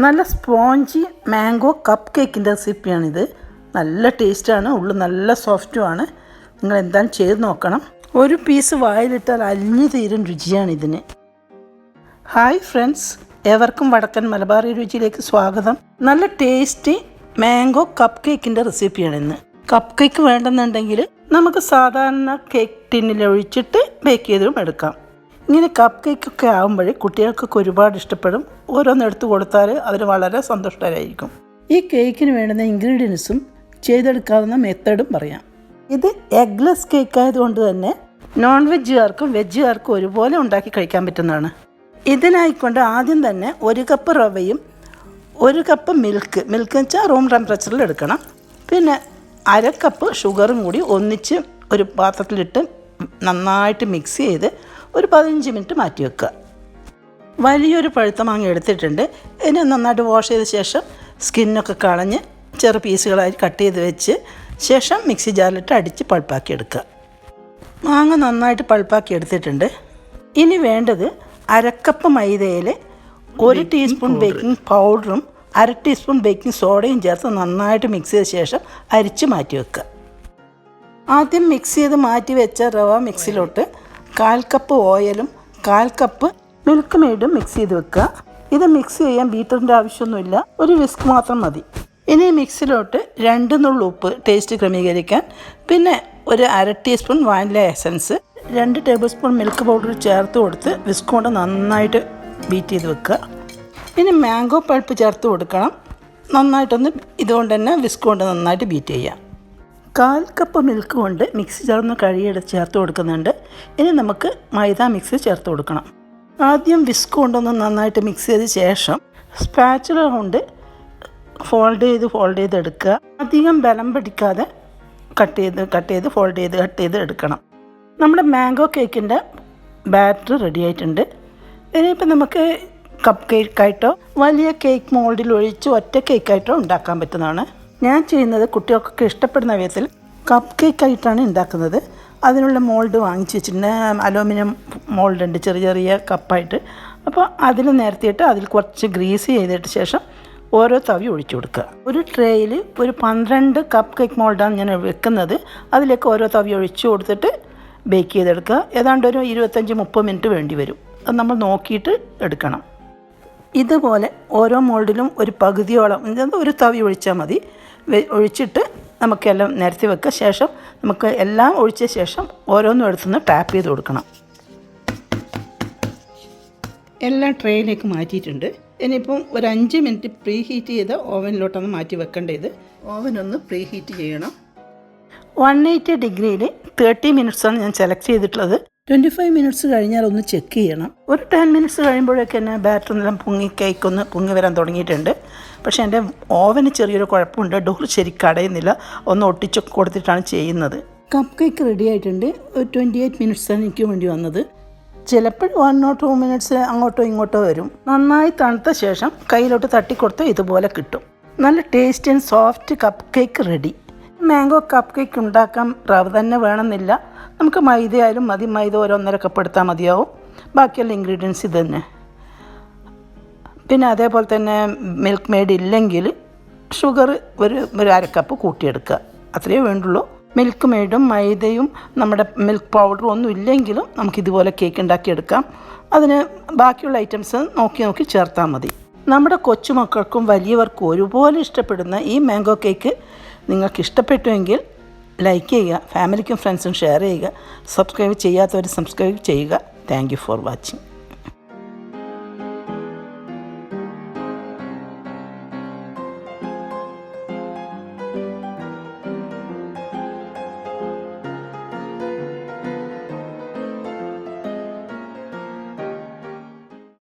നല്ല spongy mango cup കേക്കിന്റെ റെസിപ്പിയാണിത്. നല്ല ടേസ്റ്റാണ് ഉള്ളു നല്ല സോഫ്റ്റുമാണ്. നിങ്ങൾ എന്തായാലും ചെയ്ത് നോക്കണം. ഒരു പീസ് വായിലിട്ടാൽ അലിഞ്ഞു തീരും രുചിയാണ് ഇതിന് ഹായ് ഫ്രണ്ട്സ് ഏവർക്കും വടക്കൻ മലബാറി രുചിയിലേക്ക് സ്വാഗതം. നല്ല ടേസ്റ്റി മാംഗോ കപ്പ് കേക്കിന്റെ റെസിപ്പിയാണ് ഇന്ന് കപ്പ് കേക്ക് വേണ്ടെന്നുണ്ടെങ്കിൽ നമുക്ക് സാധാരണ കേക്ക് ടിന്നിൽ ഒഴിച്ചിട്ട് ബേക്ക് ചെയ്തും എടുക്കാം. ഇങ്ങനെ കപ്പ് കേക്കൊക്കെ ആകുമ്പോഴേ കുട്ടികൾക്കൊക്കെ ഒരുപാട് ഇഷ്ടപ്പെടും. ഓരോന്ന് എടുത്തു കൊടുത്താൽ അവർ വളരെ സന്തുഷ്ടരായിരിക്കും. ഈ കേക്കിന് വേണ്ടുന്ന ഇൻഗ്രീഡിയൻസും ചെയ്തെടുക്കാവുന്ന മെത്തേഡും പറയാം. ഇത് എഗ്ലെസ് കേക്ക് ആയതുകൊണ്ട് തന്നെ നോൺ വെജുകാർക്കും വെജുകാർക്കും ഒരുപോലെ ഉണ്ടാക്കി കഴിക്കാൻ പറ്റുന്നതാണ്. ഇതിനായിക്കൊണ്ട് ആദ്യം തന്നെ ഒരു കപ്പ് റവയും ഒരു കപ്പ് മിൽക്ക് മിൽക്ക് വെച്ചാൽ റൂം ടെമ്പറേച്ചറിൽ എടുക്കണം. പിന്നെ അര കപ്പ് ഷുഗറും കൂടി ഒന്നിച്ച് ഒരു പാത്രത്തിലിട്ട് നന്നായിട്ട് മിക്സ് ചെയ്ത് ഒരു പതിനഞ്ച് മിനിറ്റ് മാറ്റി വെക്കുക വലിയൊരു പഴുത്ത മാങ്ങ എടുത്തിട്ടുണ്ട്. ഇതിനെ നന്നായിട്ട് വാഷ് ചെയ്ത ശേഷം സ്കിന്നൊക്കെ കളഞ്ഞ് ചെറു പീസുകളായി കട്ട് ചെയ്ത് വെച്ച് ശേഷം മിക്സി ജാറിലിട്ട് അടിച്ച് പൾപ്പാക്കി എടുക്കുക മാങ്ങ നന്നായിട്ട് പൾപ്പാക്കി എടുത്തിട്ടുണ്ട്. ഇനി വേണ്ടത് അരക്കപ്പ് മൈദയിൽ ഒരു ടീസ്പൂൺ ബേക്കിംഗ് പൗഡറും അര ടീസ്പൂൺ ബേക്കിംഗ് സോഡയും ചേർത്ത് നന്നായിട്ട് മിക്സ് ചെയ്ത ശേഷം അരിച്ച് മാറ്റി വെക്കുക ആദ്യം മിക്സ് ചെയ്ത് മാറ്റി വെച്ച റവ മിക്സിലോട്ട് കാൽ കപ്പ് ഓയിലും കാൽ കപ്പ് മിൽക്ക് മെയ്ഡും മിക്സ് ചെയ്ത് വെക്കുക. ഇത് മിക്സ് ചെയ്യാൻ ബീറ്ററിന്റെ ആവശ്യമൊന്നുമില്ല. ഒരു വിസ്ക് മാത്രം മതി. ഇനി മിക്സിലോട്ട് രണ്ട് നുള്ളു ഉപ്പ് ടേസ്റ്റ് ക്രമീകരിക്കാൻ. പിന്നെ ഒരു അര ടീസ്പൂൺ വാനില എസൻസ് രണ്ട് ടേബിൾ സ്പൂൺ മിൽക്ക് പൗഡർ ചേർത്ത് കൊടുത്ത് വിസ്ക് കൊണ്ട് നന്നായിട്ട് ബീറ്റ് ചെയ്ത് വെക്കുക. ഇനി മാംഗോ പൾപ്പ് ചേർത്ത് കൊടുക്കണം. നന്നായിട്ടൊന്ന് ഇതുകൊണ്ട് തന്നെ വിസ്ക് കൊണ്ട് നന്നായിട്ട് ബീറ്റ് ചെയ്യാം കാൽ കപ്പ് മിൽക്ക് കൊണ്ട് മിക്സി ചേർന്ന് കഴുകിയെടുത്ത് ചേർത്ത് കൊടുക്കുന്നുണ്ട്. ഇനി നമുക്ക് മൈദ മിക്സ് ചേർത്ത് കൊടുക്കണം. ആദ്യം വിസ്ക് കൊണ്ടൊന്ന് നന്നായിട്ട് മിക്സ് ചെയ്ത ശേഷം സ്പാച്ചുല കൊണ്ട് ഫോൾഡ് ചെയ്ത് ഫോൾഡ് ചെയ്ത് എടുക്കുക. അധികം ബലം പിടിക്കാതെ കട്ട് ചെയ്ത് കട്ട് ചെയ്ത് ഫോൾഡ് ചെയ്ത് കട്ട് ചെയ്ത് എടുക്കണം. നമ്മുടെ മാംഗോ കേക്കിന്റെ ബാറ്റർ റെഡി ആയിട്ടുണ്ട്. ഇനിയിപ്പോൾ നമുക്ക് കപ്പ് കേക്കായിട്ടോ വലിയ കേക്ക് മോൾഡിൽ ഒഴിച്ച് ഒറ്റ കേക്കായിട്ടോ ഉണ്ടാക്കാൻ പറ്റുന്നതാണ്. ഞാൻ ചെയ്യുന്നത് കുട്ടികൾക്കൊക്കെ ഇഷ്ടപ്പെടുന്ന വിധത്തിൽ കപ്പ് കേക്ക് ആയിട്ടാണ് ഉണ്ടാക്കുന്നത്. അതിനുള്ള മോൾഡ് വാങ്ങിച്ച് വെച്ചിട്ടുണ്ട്. അലൂമിനിയം മോൾഡ് ഉണ്ട് ചെറിയ ചെറിയ കപ്പായിട്ട്. അപ്പോൾ അതിൽ നിരത്തിയിട്ട് അതിൽ കുറച്ച് ഗ്രീസ് ചെയ്തിട്ട് ശേഷം ഓരോ തവി ഒഴിച്ചു കൊടുക്കുക. ഒരു ട്രേയിൽ ഒരു പന്ത്രണ്ട് കപ്പ് കേക്ക് മോൾഡാണ് ഞാൻ വെക്കുന്നത്. അതിലേക്ക് ഓരോ തവി ഒഴിച്ചു കൊടുത്തിട്ട് ബേക്ക് ചെയ്തെടുക്കുക. ഏതാണ്ട് ഒരു ഇരുപത്തഞ്ച് മുപ്പത് മിനിറ്റ് വേണ്ടി വരും. അത് നമ്മൾ നോക്കിയിട്ട് എടുക്കണം. ഇതുപോലെ ഓരോ മോൾഡിലും ഒരു പകുതിയോളം ഒരു തവി ഒഴിച്ചാൽ മതി. ഒഴിച്ചിട്ട് നമുക്കെല്ലാം നിരത്തി വെക്കുക ശേഷം നമുക്ക് എല്ലാം ഒഴിച്ച ശേഷം ഓരോന്നും എടുത്തുനിന്ന് ടാപ്പ് ചെയ്ത് കൊടുക്കണം. എല്ലാം ട്രേയിലേക്ക് മാറ്റിയിട്ടുണ്ട്. ഇനിയിപ്പം ഒരു അഞ്ച് മിനിറ്റ് പ്രീ ഹീറ്റ് ചെയ്ത് ഓവനിലോട്ടൊന്ന് മാറ്റി വെക്കേണ്ടത്. ഓവൻ ഒന്ന് പ്രീ ഹീറ്റ് ചെയ്യണം. വൺ എയ്റ്റി ഡിഗ്രിയിൽ തേർട്ടി മിനിറ്റ്സാണ് ഞാൻ സെലക്ട് ചെയ്തിട്ടുള്ളത്. ട്വന്റി ഫൈവ് മിനിറ്റ്സ് കഴിഞ്ഞാൽ ഒന്ന് ചെക്ക് ചെയ്യണം. ഒരു ടെൻ മിനിറ്റ്സ് കഴിയുമ്പോഴേക്ക് തന്നെ ബാറ്റർ എല്ലാം പൊങ്ങി കേക്കൊന്ന് പൊങ്ങി വരാൻ തുടങ്ങിയിട്ടുണ്ട്. പക്ഷേ എന്റെ ഓവന് ചെറിയൊരു കുഴപ്പമുണ്ട്. ഡോർ ശരിക്കും അടയുന്നില്ല ഒന്ന് ഒട്ടിച്ച് കൊടുത്തിട്ടാണ് ചെയ്യുന്നത്. കപ്പ് കേക്ക് റെഡി ആയിട്ടുണ്ട്. ഒരു ട്വന്റി എയ്റ്റ് മിനിറ്റ്സാണ് എനിക്ക് വേണ്ടി വന്നത്. ചിലപ്പോൾ വൺ ഓർ ടു മിനിറ്റ്സ് അങ്ങോട്ടോ ഇങ്ങോട്ടോ വരും. നന്നായി തണുത്ത ശേഷം കയ്യിലോട്ട് തട്ടിക്കൊടുത്ത് ഇതുപോലെ കിട്ടും. നല്ല taste and soft cupcake ready mango cupcake ഉണ്ടാക്കാൻ റവ് തന്നെ വേണമെന്നില്ല. നമുക്ക് മൈദ ആയാലും മതി. മൈദ ഓരോന്നര കപ്പ് എടുത്താൽ മതിയാവും. ബാക്കിയുള്ള ഇൻഗ്രീഡിയൻസ് ഇത് തന്നെ. പിന്നെ അതേപോലെ തന്നെ മിൽക്ക് മെയ്ഡ് ഇല്ലെങ്കിൽ ഷുഗർ ഒരു ഒരു അരക്കപ്പ് കപ്പ് കൂട്ടിയെടുക്കുക. അത്രയേ വേണ്ടുള്ളൂ. മിൽക്ക് മെയ്ഡും മൈദയും നമ്മുടെ മിൽക്ക് പൗഡറും ഒന്നും ഇല്ലെങ്കിലും നമുക്കിതുപോലെ കേക്ക് ഉണ്ടാക്കിയെടുക്കാം. അതിന് ബാക്കിയുള്ള ഐറ്റംസ് നോക്കി നോക്കി ചേർത്താൽ മതി. നമ്മുടെ കൊച്ചുമക്കൾക്കും വലിയവർക്കും ഒരുപോലെ ഇഷ്ടപ്പെടുന്ന ഈ മാംഗോ കേക്ക് നിങ്ങൾക്ക് ഇഷ്ടപ്പെട്ടുവെങ്കിൽ ലൈക്ക് ചെയ്യുക ഫാമിലിക്കും ഫ്രണ്ട്സും ഷെയർ ചെയ്യുക സബ്സ്ക്രൈബ് ചെയ്യാത്തവർ സബ്സ്ക്രൈബ് ചെയ്യുക. Thank for watching